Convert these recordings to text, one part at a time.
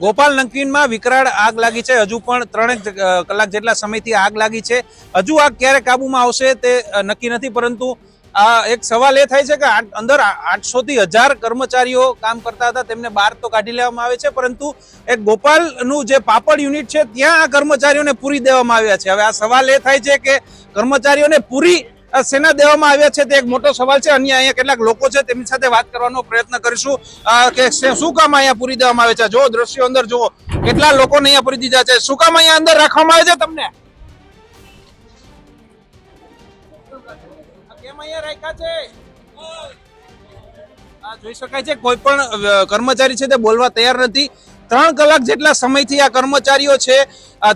ગોપાલ નંકીનમાં વિકરાળ આગ લાગી છે. હજુ પણ ત્રણેક કલાક જેટલા સમયથી આગ લાગી છે. હજુ આગ ક્યારે કાબુમાં આવશે તે નક્કી નથી, પરંતુ આ એક સવાલ એ થાય છે કે અંદર આઠસો થી હજાર કર્મચારીઓ કામ કરતા હતા, તેમને બહાર તો કાઢી લેવામાં આવે છે, પરંતુ એક ગોપાલનું જે પાપડ યુનિટ છે, ત્યાં આ કર્મચારીઓને પૂરી દેવામાં આવ્યા છે. હવે આ સવાલ એ થાય છે કે કર્મચારીઓને પૂરી સેના દેવામાં આવ્યા છે તે એક મોટો સવાલ છે. અન્ય અહીંયા કેટલાક લોકો છે તેમની સાથે વાત કરવાનો પ્રયત્ન કરીશું. કે શે- કામ અહીંયા પૂરી દેવામાં આવે છે? જો દ્રશ્યો અંદર, જુઓ. કેટલા લોકોને અહીંયા પૂરી દીધા છે. શું કામ અહીંયા અંદર રાખવામાં આવે છે તમને? રાખ્યા છે? જોઈ શકાય છે કોઈ પણ કર્મચારી છે તે બોલવા તૈયાર નથી. ત્રણ કલાક જેટલા સમયથી આ કર્મચારીઓ છે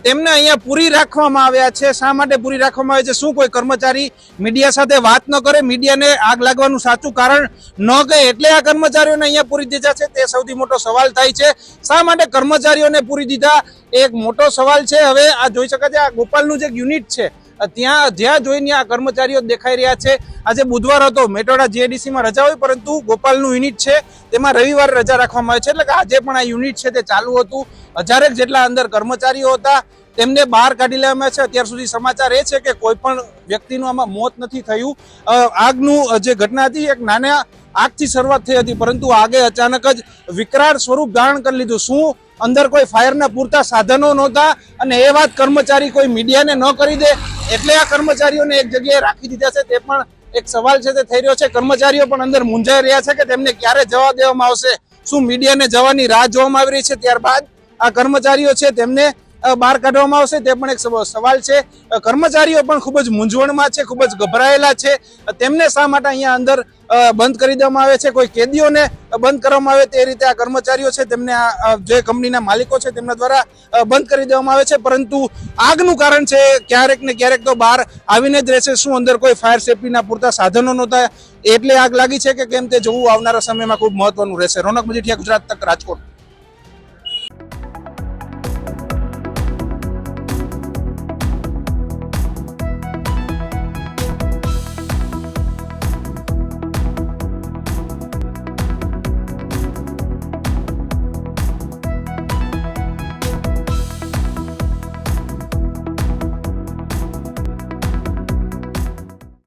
તેમને અહીંયા પૂરી રાખવામાં આવ્યા છે. શા માટે પૂરી રાખવામાં આવે છે? શું કોઈ કર્મચારી મીડિયા સાથે વાત ન કરે? મીડિયાને આગ લાગવાનું સાચું કારણ ન કહે એટલે આ કર્મચારીઓને અહીંયા પૂરી દીધા છે? તે સૌથી મોટો સવાલ થાય છે. શા માટે કર્મચારીઓને પૂરી દીધા? એક મોટો સવાલ છે. હવે આ જોઈ શકાય છે, આ ગોપાલનું જે યુનિટ છે ત્યાં જ્યાં જોઈને આ કર્મચારીઓ દેખાઈ રહ્યા છે. આજે બુધવાર હતો, મેટોડા જીએડીસીમાં રજા હોય, પરંતુ ગોપાલનું યુનિટ છે, તેમાં રવિવારે રજા રાખવામાં આવે છે. એટલે કે આજે પણ આ યુનિટ છે તે ચાલુ હતું. હજારેક જેટલા અંદર કર્મચારીઓ હતા, તેમને બહાર કાઢી લેવામાં છે. અત્યાર સુધી સમાચાર એ છે કે કોઈ પણ વ્યક્તિનું આમાં મોત નથી થયું. આગનું જે ઘટના હતી, એક નાના આગથી શરૂઆત થઈ હતી, પરંતુ આગે અચાનક જ વિકરાળ સ્વરૂપ ધારણ કરી લીધું. શું અંદર કોઈ ફાયરના પૂરતા સાધનો નહોતા અને એ વાત કર્મચારી કોઈ મીડિયાને ન કરી દે, એટલે આ કર્મચારીઓને એક જગ્યાએ રાખી દીધા છે. તે પણ એક સવાલ છે તે થઈ રહ્યો છે. કર્મચારીઓ પણ અંદર મૂંઝાઈ રહ્યા છે કે તેમને ક્યારે જવા દેવામાં આવશે? શું મીડિયાને જવાની રાહ જોવામાં આવી રહી છે? ત્યારબાદ આ કર્મચારીઓ છે તેમને બહાર કાઢવામાં આવશે તે પણ એક સવાલ છે. કર્મચારીઓ પણ ખૂબ જ મૂંઝવણમાં છે, ખૂબ જ ગભરાયેલા છે. તેમને શા માટે અહીંયા અંદર બંધ કરી દેવામાં આવે છે? કોઈ કેદીઓને બંધ કરવામાં આવે તે રીતે આ કર્મચારીઓ છે, તેમને જે કંપનીના માલિકો છે, તેમના દ્વારા બંધ કરી દેવામાં આવે છે. પરંતુ આગનું કારણ છે, ક્યારેક ને ક્યારેક તો બહાર આવીને જ રહેશે. શું અંદર કોઈ ફાયર સેફટીના પૂરતા સાધનો નહોતા? એટલે આગ લાગી છે કે કેમ તે જોવું? આવનારા સમયમાં ખૂબ મહત્વનું રહેશે. રોનક મજીઠિયા, ગુજરાત તક રાજકોટ.